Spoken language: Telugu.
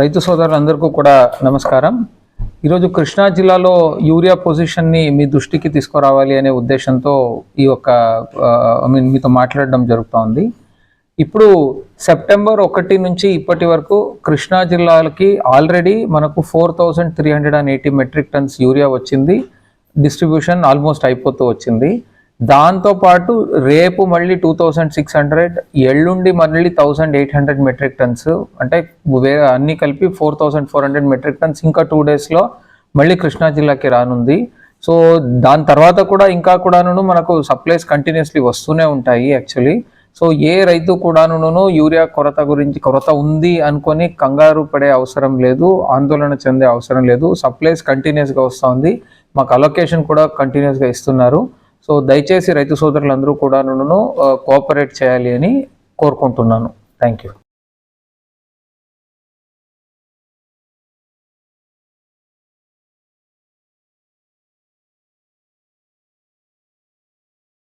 రైతు సోదరులందరికీ కూడా నమస్కారం. ఈరోజు కృష్ణా జిల్లాలో యూరియా పొజిషన్ని మీ దృష్టికి తీసుకురావాలి అనే ఉద్దేశంతో ఈ యొక్క ఐ మీన్ మీతో మాట్లాడడం జరుగుతోంది ఇప్పుడు సెప్టెంబర్ ఒకటి నుంచి ఇప్పటి వరకు కృష్ణా జిల్లాలకి ఆల్రెడీ మనకు four thousand three hundred and eighty metric tons urea వచ్చింది. డిస్ట్రిబ్యూషన్ ఆల్మోస్ట్ అయిపోతూ వచ్చింది. దాంతోపాటు రేపు మళ్ళీ టూ థౌజండ్ సిక్స్ హండ్రెడ్ ఎల్లుండి మళ్ళీ thousand eight hundred metric tons అంటే వేరే అన్నీ కలిపి four thousand four hundred metric tons ఇంకా టూ డేస్లో మళ్ళీ కృష్ణా జిల్లాకి రానుంది. సో దాని తర్వాత కూడా ఇంకా కూడాను మనకు సప్లైస్ కంటిన్యూస్లీ వస్తూనే ఉంటాయి యాక్చువల్లీ సో ఏ రైతు కూడాను యూరియా కొరత గురించి కొరత ఉంది అనుకొని కంగారు పడే అవసరం లేదు ఆందోళన చెందే అవసరం లేదు. సప్లైస్ కంటిన్యూస్గా వస్తుంది. మాకు అలొకేషన్ కూడా కంటిన్యూస్గా ఇస్తున్నారు. సో దయచేసి రైతు సోదరులందరూ కూడాను కోఆపరేట్ చేయాలి అని కోరుకుంటున్నాను. Thank you